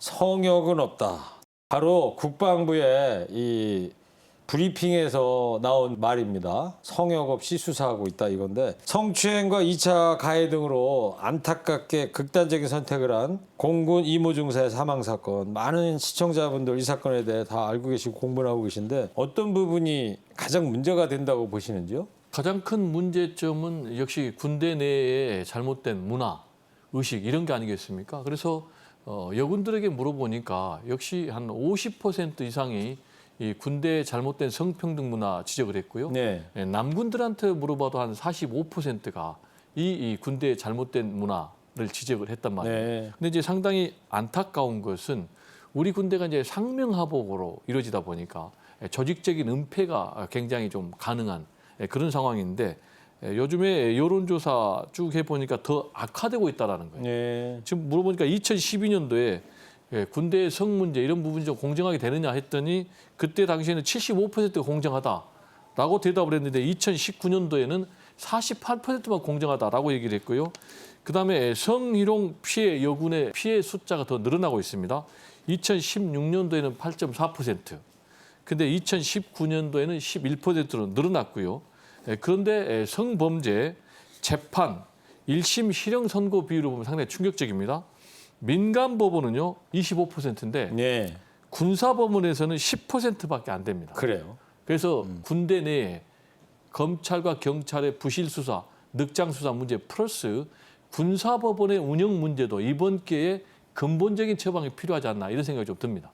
성역은 없다. 바로 국방부의 이 브리핑에서 나온 말입니다. 성역 없이 수사하고 있다 이건데 성추행과 2차 가해 등으로 안타깝게 극단적인 선택을 한 공군 이모 중사의 사망 사건 많은 시청자분들 이 사건에 대해 다 알고 계시고 공부를 하고 계신데 어떤 부분이 가장 문제가 된다고 보시는지요? 가장 큰 문제점은 역시 군대 내에 잘못된 문화, 의식 이런 게 아니겠습니까? 그래서 어, 여군들에게 물어보니까 역시 한 50% 이상이 이 군대의 잘못된 성평등 문화 지적을 했고요. 네. 예, 남군들한테 물어봐도 한 45%가 이, 이 군대의 잘못된 문화를 지적을 했단 말이에요. 네. 근데 이제 상당히 안타까운 것은 우리 군대가 이제 상명하복으로 이루어지다 보니까 조직적인 은폐가 굉장히 좀 가능한 그런 상황인데 요즘에 여론조사 쭉 해보니까 더 악화되고 있다라는 거예요. 네. 지금 물어보니까 2012년도에 예, 군대의 성 문제 이런 부분이 좀 공정하게 되느냐 했더니 그때 당시에는 75%가 공정하다라고 대답을 했는데 2019년도에는 48%만 공정하다라고 얘기를 했고요. 그다음에 성희롱 피해 여군의 피해 숫자가 더 늘어나고 있습니다. 2016년도에는 8.4%. 근데 2019년도에는 11%로 늘어났고요. 예, 그런데 예, 성범죄 재판 1심 실형 선고 비율을 보면 상당히 충격적입니다. 민간 법원은요 25%인데 네. 군사 법원에서는 10%밖에 안 됩니다. 그래요. 그래서 군대 내에 검찰과 경찰의 부실 수사, 늑장 수사 문제 플러스 군사 법원의 운영 문제도 이번 기회에 근본적인 처방이 필요하지 않나 이런 생각이 좀 듭니다.